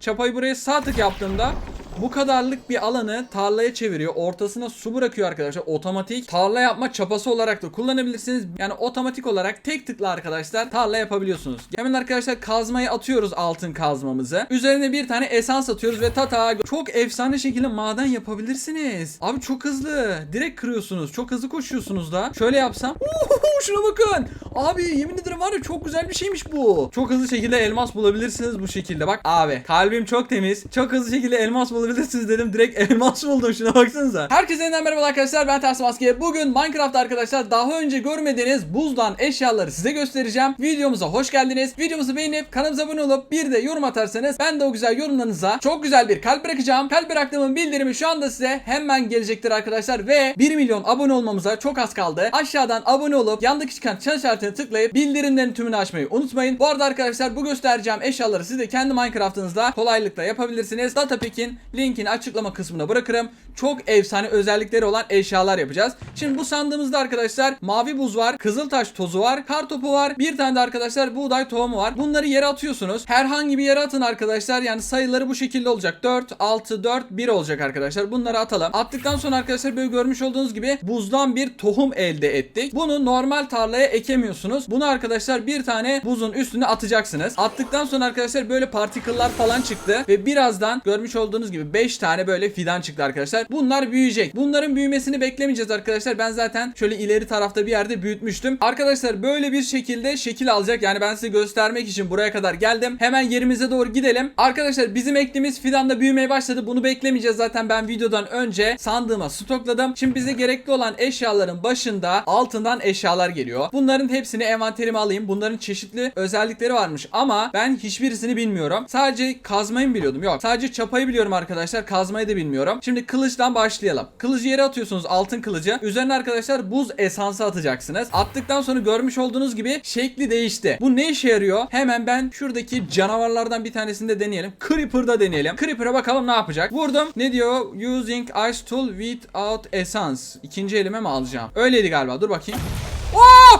Çapayı buraya sağ tık yaptığımda bu kadarlık bir alanı tarlaya çeviriyor. Ortasına su bırakıyor arkadaşlar. Otomatik tarla yapma çapası olarak da kullanabilirsiniz. Yani otomatik olarak tek tıkla arkadaşlar tarla yapabiliyorsunuz. Hemen arkadaşlar kazmayı atıyoruz altın kazmamızı. Üzerine bir tane esans atıyoruz ve tata çok efsane şekilde maden yapabilirsiniz. Abi çok hızlı. Direkt kırıyorsunuz. Çok hızlı koşuyorsunuz da. Şöyle yapsam. Uhuhu, şuna bakın. Abi yemin ederim var ya çok güzel bir şeymiş bu. Çok hızlı şekilde elmas bulabilirsiniz bu şekilde. Bak abi kalbim çok temiz. Çok hızlı şekilde elmas bulabilirsiniz dedim. Direkt elmas buldum şuna baksanıza. Herkese yeniden merhaba arkadaşlar. Ben Ters Maske. Bugün Minecraft arkadaşlar daha önce görmediğiniz buzdan eşyaları size göstereceğim. Videomuza hoş geldiniz. Videomuzu beğenip kanalımıza abone olup bir de yorum atarsanız ben de o güzel yorumlarınıza çok güzel bir kalp bırakacağım. Kalp bıraktığımın bildirimi şu anda size hemen gelecektir arkadaşlar ve 1 milyon abone olmamıza çok az kaldı. Aşağıdan abone olup yandaki çıkan çan işaretine tıklayıp bildirimlerin tümünü açmayı unutmayın. Bu arada arkadaşlar bu göstereceğim eşyaları siz de kendi Minecraft'ınızda kolaylıkla yapabilirsiniz. Datapack'in linkini açıklama kısmına bırakırım. Çok efsane özellikleri olan eşyalar yapacağız. Şimdi bu sandığımızda arkadaşlar mavi buz var, kızıltaş tozu var, kar topu var. Bir tane de arkadaşlar buğday tohumu var. Bunları yere atıyorsunuz. Herhangi bir yere atın arkadaşlar. Yani sayıları bu şekilde olacak. 4, 6, 4, 1 olacak arkadaşlar. Bunları atalım. Attıktan sonra arkadaşlar böyle görmüş olduğunuz gibi buzdan bir tohum elde ettik. Bunu normal tarlaya ekemiyorsunuz. Bunu arkadaşlar bir tane buzun üstüne atacaksınız. Attıktan sonra arkadaşlar böyle partiküller falan çıktı ve birazdan görmüş olduğunuz gibi 5 tane böyle fidan çıktı arkadaşlar. Bunlar büyüyecek. Bunların büyümesini beklemeyeceğiz arkadaşlar. Ben zaten şöyle ileri tarafta bir yerde büyütmüştüm. Arkadaşlar böyle bir şekilde şekil alacak. Yani ben size göstermek için buraya kadar geldim. Hemen yerimize doğru gidelim. Arkadaşlar bizim ektiğimiz fidan da büyümeye başladı. Bunu beklemeyeceğiz zaten ben videodan önce sandığıma stokladım. Şimdi bize gerekli olan eşyaların başında altından eşyalar geliyor. Bunların hepsini envanterime alayım. Bunların çeşitli özellikleri varmış ama ben hiçbirisini bilmiyorum. Sadece kazmayı biliyordum? Yok. Sadece çapayı biliyorum arkadaşlar. Kazmayı da bilmiyorum. Şimdi kılıçtan başlayalım. Kılıcı yere atıyorsunuz altın kılıcı. Üzerine arkadaşlar buz esansı atacaksınız. Attıktan sonra görmüş olduğunuz gibi şekli değişti. Bu ne işe yarıyor? Hemen ben şuradaki canavarlardan bir tanesini de deneyelim. Creeper'da deneyelim. Creeper'a bakalım ne yapacak. Vurdum. Ne diyor? Using ice tool without essence. İkinci elime mi alacağım? Öyleydi galiba. Dur bakayım.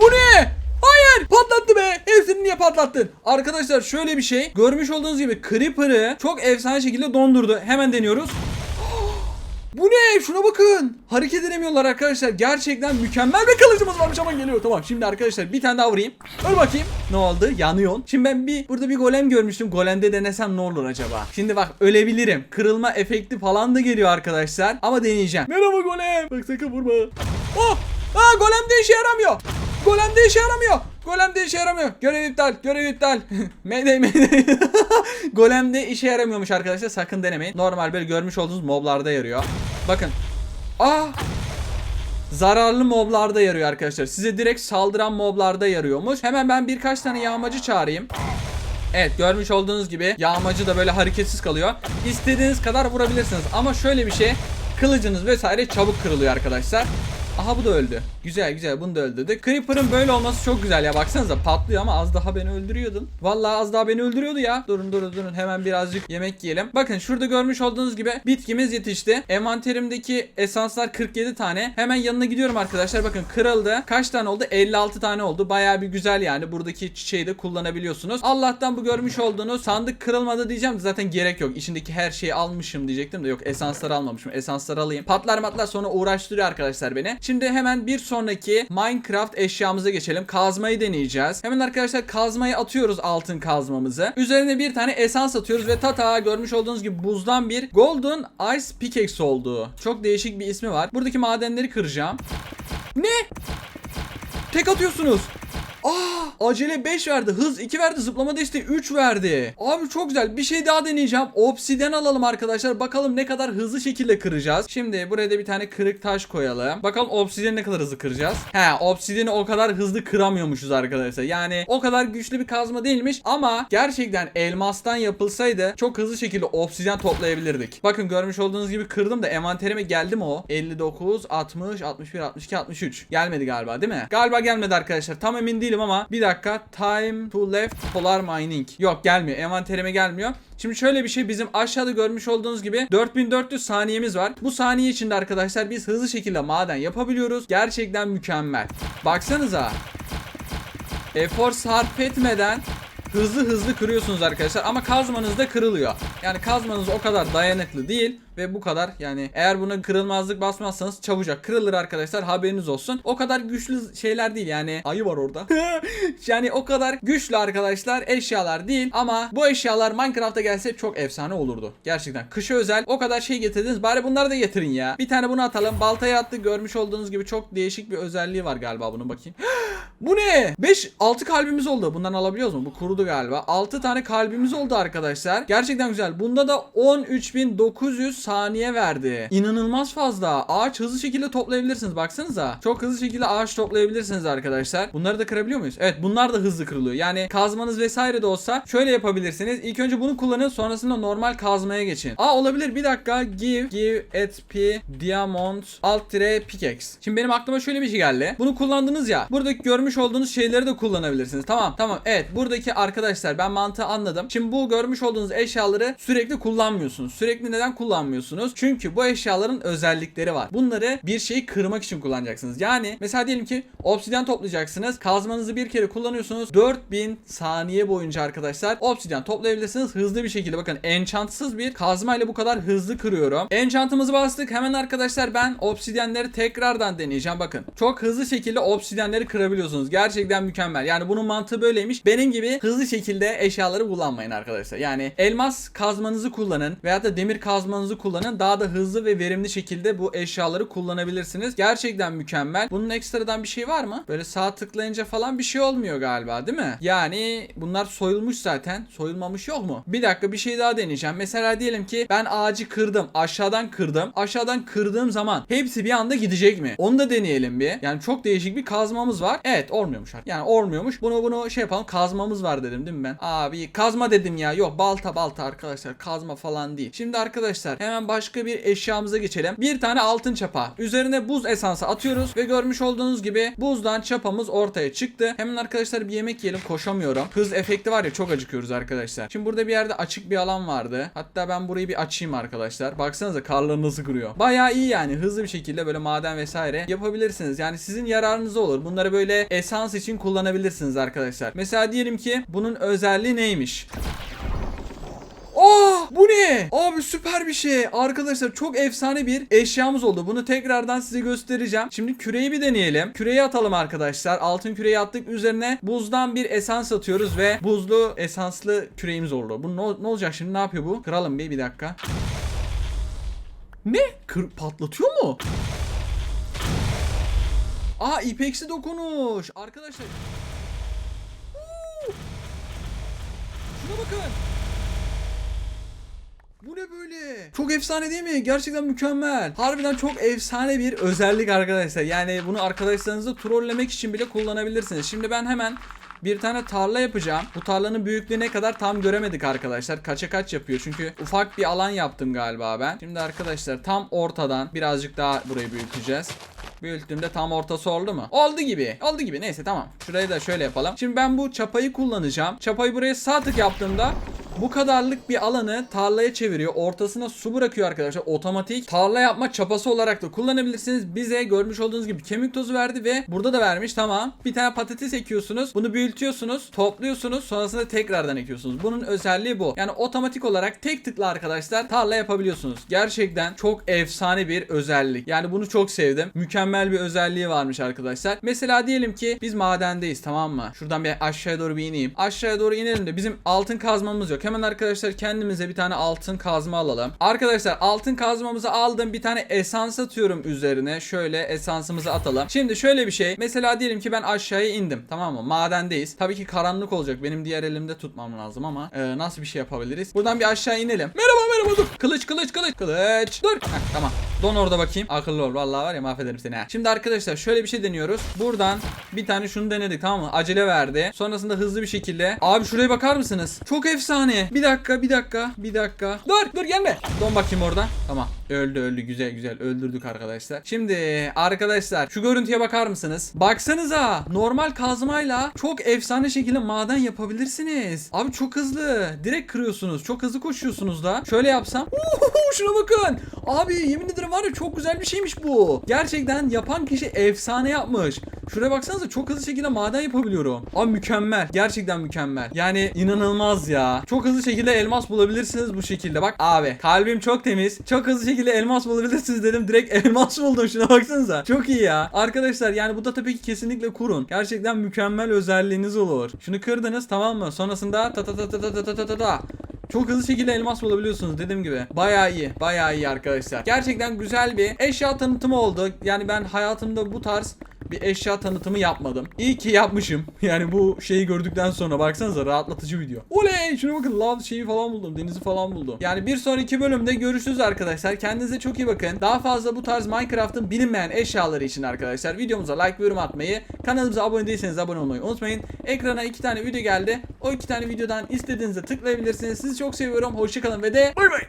Bu ne? Hayır patlattı be. Hepsini niye patlattın? Arkadaşlar şöyle bir şey. Görmüş olduğunuz gibi Creeper'ı çok efsane şekilde dondurdu. Hemen deniyoruz. Bu ne? Şuna bakın. Hareket edemiyorlar arkadaşlar. Gerçekten mükemmel bir kılıcımız varmış ama geliyor. Tamam şimdi arkadaşlar bir tane daha vurayım. Öl bakayım. Ne oldu? Yanıyorsun. Şimdi ben bir burada bir golem görmüştüm. Golemde denesem ne olur acaba? Şimdi bak ölebilirim. Kırılma efekti falan da geliyor arkadaşlar. Ama deneyeceğim. Merhaba golem. Bak sakın vurma. Oh! Aa golem de işe yaramıyor. Golem de işe yaramıyor. Golem de işe yaramıyor. Görev iptal. Görev iptal. mayday mayday. Golem de işe yaramıyormuş arkadaşlar. Sakın denemeyin. Normal böyle görmüş olduğunuz moblarda yarıyor. Bakın. Aa! Zararlı moblarda yarıyor arkadaşlar. Size direkt saldıran moblarda yarıyormuş. Hemen ben birkaç tane yağmacı çağırayım. Evet görmüş olduğunuz gibi yağmacı da böyle hareketsiz kalıyor. İstediğiniz kadar vurabilirsiniz. Ama şöyle bir şey. Kılıcınız vesaire çabuk kırılıyor arkadaşlar. Aha bu da öldü. Güzel güzel bunu da öldürdük. Creeper'ın böyle olması çok güzel ya. Baksanıza patlıyor ama az daha beni öldürüyordun. Vallahi az daha beni öldürüyordu ya. Durun durun durun hemen birazcık yemek yiyelim. Bakın şurada görmüş olduğunuz gibi bitkimiz yetişti. Envanterimdeki esanslar 47 tane. Hemen yanına gidiyorum arkadaşlar. Bakın kırıldı. Kaç tane oldu? 56 tane oldu. Bayağı bir güzel yani. Buradaki çiçeği de kullanabiliyorsunuz. Allah'tan bu görmüş olduğunuz sandık kırılmadı diyeceğim zaten gerek yok. İçindeki her şeyi almışım diyecektim de yok esansları almamışım. Esansları alayım. Patlar matlar sonra uğraştırıyor arkadaşlar beni. Şimdi hemen bir sonraki Minecraft eşyamıza geçelim. Kazmayı deneyeceğiz. Hemen arkadaşlar kazmayı atıyoruz altın kazmamızı. Üzerine bir tane esans atıyoruz ve tata görmüş olduğunuz gibi buzdan bir Golden Ice Pickaxe oldu. Çok değişik bir ismi var. Buradaki madenleri kıracağım. Ne? Tek atıyorsunuz. Aa, acele 5 verdi. Hız 2 verdi. Zıplama desteği 3 verdi. Abi çok güzel. Bir şey daha deneyeceğim. Obsiden alalım arkadaşlar. Bakalım ne kadar hızlı şekilde kıracağız. Şimdi buraya da bir tane kırık taş koyalım. Bakalım obsidiyeni ne kadar hızlı kıracağız. He, obsidiyeni o kadar hızlı kıramıyormuşuz arkadaşlar. Yani o kadar güçlü bir kazma değilmiş ama gerçekten elmastan yapılsaydı çok hızlı şekilde obsidyen toplayabilirdik. Bakın görmüş olduğunuz gibi kırdım da envanterime geldi mi o? 59, 60, 61, 62, 63. Gelmedi galiba değil mi? Galiba gelmedi arkadaşlar. Tam emin değilim ama bir dakika. Time to left polar mining. Yok gelmiyor. Envanterime gelmiyor. Şimdi şöyle bir şey bizim aşağıda görmüş olduğunuz gibi 4400 saniyemiz var. Bu saniye içinde arkadaşlar biz hızlı şekilde maden yapabiliyoruz. Gerçekten mükemmel. Baksanıza. Efor sarf etmeden hızlı hızlı kırıyorsunuz arkadaşlar ama kazmanız da kırılıyor. Yani kazmanız o kadar dayanıklı değil ve bu kadar yani eğer buna kırılmazlık basmazsanız çabucak kırılır arkadaşlar haberiniz olsun. O kadar güçlü şeyler değil yani ayı var orada. yani o kadar güçlü arkadaşlar eşyalar değil ama bu eşyalar Minecraft'a gelse çok efsane olurdu. Gerçekten kışa özel o kadar şey getirdiniz bari bunları da getirin ya. Bir tane bunu atalım baltaya attık görmüş olduğunuz gibi çok değişik bir özelliği var galiba bunun bakayım. Bu ne? 5 6 kalbimiz oldu. Bundan alabiliyoruz mu? Bu kurudu galiba. 6 tane kalbimiz oldu arkadaşlar. Gerçekten güzel. Bunda da 13900 saniye verdi. İnanılmaz fazla. Ağaç hızlı şekilde toplayabilirsiniz. Baksanıza. Çok hızlı şekilde ağaç toplayabilirsiniz arkadaşlar. Bunları da kırabiliyor muyuz? Evet, bunlar da hızlı kırılıyor. Yani kazmanız vesaire de olsa şöyle yapabilirsiniz. İlk önce bunu kullanın, sonrasında normal kazmaya geçin. Aa olabilir. Bir dakika. Give give HP diamond alt tire pickaxe. Şimdi benim aklıma şöyle bir şey geldi. Bunu kullandınız ya. Buradaki görmüş olduğunuz şeyleri de kullanabilirsiniz. Tamam tamam. Evet buradaki arkadaşlar ben mantığı anladım. Şimdi bu görmüş olduğunuz eşyaları sürekli kullanmıyorsunuz. Sürekli neden kullanmıyorsunuz? Çünkü bu eşyaların özellikleri var. Bunları bir şeyi kırmak için kullanacaksınız. Yani mesela diyelim ki obsidyen toplayacaksınız. Kazmanızı bir kere kullanıyorsunuz. 4000 saniye boyunca arkadaşlar obsidyen toplayabilirsiniz. Hızlı bir şekilde bakın enchantsız bir kazma ile bu kadar hızlı kırıyorum. Enchantımızı bastık. Hemen arkadaşlar ben obsidyenleri tekrardan deneyeceğim. Bakın çok hızlı şekilde obsidyenleri kırabiliyorsunuz. Gerçekten mükemmel. Yani bunun mantığı böyleymiş. Benim gibi hızlı şekilde eşyaları kullanmayın arkadaşlar. Yani elmas kazmanızı kullanın veyahut da demir kazmanızı kullanın. Daha da hızlı ve verimli şekilde bu eşyaları kullanabilirsiniz. Gerçekten mükemmel. Bunun ekstradan bir şey var mı? Böyle sağ tıklayınca falan bir şey olmuyor galiba değil mi? Yani bunlar soyulmuş zaten. Soyulmamış yok mu? Bir dakika bir şey daha deneyeceğim. Mesela diyelim ki ben ağacı kırdım. Aşağıdan kırdım. Aşağıdan kırdığım zaman hepsi bir anda gidecek mi? Onu da deneyelim bir. Yani çok değişik bir kazmamız var. Evet olmuyormuş. Yani olmuyormuş. Bunu bunu şey yapalım. Kazmamız var dedim değil mi ben? Abi kazma dedim ya. Yok balta balta arkadaşlar. Kazma falan değil. Şimdi arkadaşlar hemen başka bir eşyamıza geçelim. Bir tane altın çapa. Üzerine buz esansı atıyoruz ve görmüş olduğunuz gibi buzdan çapamız ortaya çıktı. Hemen arkadaşlar bir yemek yiyelim. Koşamıyorum. Hız efekti var ya çok acıkıyoruz arkadaşlar. Şimdi burada bir yerde açık bir alan vardı. Hatta ben burayı bir açayım arkadaşlar. Baksanıza karları nasıl kırıyor. Bayağı iyi yani. Hızlı bir şekilde böyle maden vesaire yapabilirsiniz. Yani sizin yararınıza olur. Bunları böyle esans için kullanabilirsiniz arkadaşlar. Mesela diyelim ki bunun özelliği neymiş? Oh bu ne? Abi süper bir şey. Arkadaşlar çok efsane bir eşyamız oldu. Bunu tekrardan size göstereceğim. Şimdi küreyi bir deneyelim. Küreyi atalım arkadaşlar. Altın küreyi attık. Üzerine buzdan bir esans atıyoruz ve buzlu esanslı küreğimiz oldu. Bu ne, ne olacak şimdi? Ne yapıyor bu? Kıralım bir bir dakika. Ne? Kır, patlatıyor mu? Aa ipeksi dokunuş. Arkadaşlar. Şuna bakın. Bu ne böyle? Çok efsane değil mi? Gerçekten mükemmel. Harbiden çok efsane bir özellik arkadaşlar. Yani bunu arkadaşlarınızı trollemek için bile kullanabilirsiniz. Şimdi ben hemen bir tane tarla yapacağım. Bu tarlanın büyüklüğü ne kadar tam göremedik arkadaşlar. Kaça kaç yapıyor. Çünkü ufak bir alan yaptım galiba ben. Şimdi arkadaşlar tam ortadan birazcık daha burayı büyüteceğiz. Büyüttüğümde tam ortası oldu mu? Oldu gibi. Oldu gibi. Neyse tamam. Şurayı da şöyle yapalım. Şimdi ben bu çapayı kullanacağım. Çapayı buraya sağ tık yaptığımda bu kadarlık bir alanı tarlaya çeviriyor. Ortasına su bırakıyor arkadaşlar. Otomatik tarla yapma çapası olarak da kullanabilirsiniz. Bize görmüş olduğunuz gibi kemik tozu verdi ve burada da vermiş. Tamam. Bir tane patates ekiyorsunuz. Bunu büyütüyorsunuz. Topluyorsunuz. Sonrasında tekrardan ekiyorsunuz. Bunun özelliği bu. Yani otomatik olarak tek tıkla arkadaşlar tarla yapabiliyorsunuz. Gerçekten çok efsane bir özellik. Yani bunu çok sevdim. Mükemmel bir özelliği varmış arkadaşlar. Mesela diyelim ki biz madendeyiz tamam mı? Şuradan bir aşağıya doğru bir ineyim. Aşağıya doğru inelim de bizim altın kazmamız yok. Hemen arkadaşlar kendimize bir tane altın kazma alalım. Arkadaşlar altın kazmamızı aldım. Bir tane esans atıyorum üzerine. Şöyle esansımızı atalım. Şimdi şöyle bir şey. Mesela diyelim ki ben aşağıya indim. Tamam mı? Madendeyiz. Tabii ki karanlık olacak. Benim diğer elimde tutmam lazım ama e, nasıl bir şey yapabiliriz? Buradan bir aşağı inelim. Merhaba merhaba dur. Kılıç kılıç kılıç kılıç. Dur. Heh, tamam. Don orada bakayım. Akıllı ol. Vallahi var ya mahvederim seni ha. Şimdi arkadaşlar şöyle bir şey deniyoruz. Buradan bir tane şunu denedik tamam mı? Acele verdi. Sonrasında hızlı bir şekilde. Abi şuraya bakar mısınız? Çok efsane. Bir dakika bir dakika bir dakika. Dur dur gelme. Don bakayım orada. Tamam. Öldü öldü güzel güzel öldürdük arkadaşlar. Şimdi arkadaşlar şu görüntüye bakar mısınız? Baksanıza normal kazmayla çok efsane şekilde maden yapabilirsiniz. Abi çok hızlı. Direkt kırıyorsunuz. Çok hızlı koşuyorsunuz da. Şöyle yapsam. Uhuhu, şuna bakın. Abi yemin ederim var ya çok güzel bir şeymiş bu. Gerçekten yapan kişi efsane yapmış. Şuraya baksanıza çok hızlı şekilde maden yapabiliyorum. Abi mükemmel. Gerçekten mükemmel. Yani inanılmaz ya. Çok hızlı şekilde elmas bulabilirsiniz bu şekilde. Bak abi kalbim çok temiz. Çok hızlı şekilde elmas bulabilirsiniz dedim. Direkt elmas buldum. Şuna baksanıza. Çok iyi ya. Arkadaşlar yani bu da tabii ki kesinlikle kurun. Gerçekten mükemmel özelliğiniz olur. Şunu kırdınız tamam mı? Sonrasında ta ta ta ta ta ta ta ta ta. Çok hızlı şekilde elmas bulabiliyorsunuz dediğim gibi. Bayağı iyi. Bayağı iyi arkadaşlar. Gerçekten güzel bir eşya tanıtımı oldu. Yani ben hayatımda bu tarz bir eşya tanıtımı yapmadım. İyi ki yapmışım. Yani bu şeyi gördükten sonra baksanıza rahatlatıcı video. Oley! Şuna bakın lav şeyi falan buldum. Denizi falan buldum. Yani bir sonraki bölümde görüşürüz arkadaşlar. Kendinize çok iyi bakın. Daha fazla bu tarz Minecraft'ın bilinmeyen eşyaları için arkadaşlar videomuza like ve yorum atmayı, kanalımıza abone değilseniz abone olmayı unutmayın. Ekrana iki tane video geldi. O iki tane videodan istediğinizde tıklayabilirsiniz. Sizi çok seviyorum. Hoşçakalın ve de bay bay.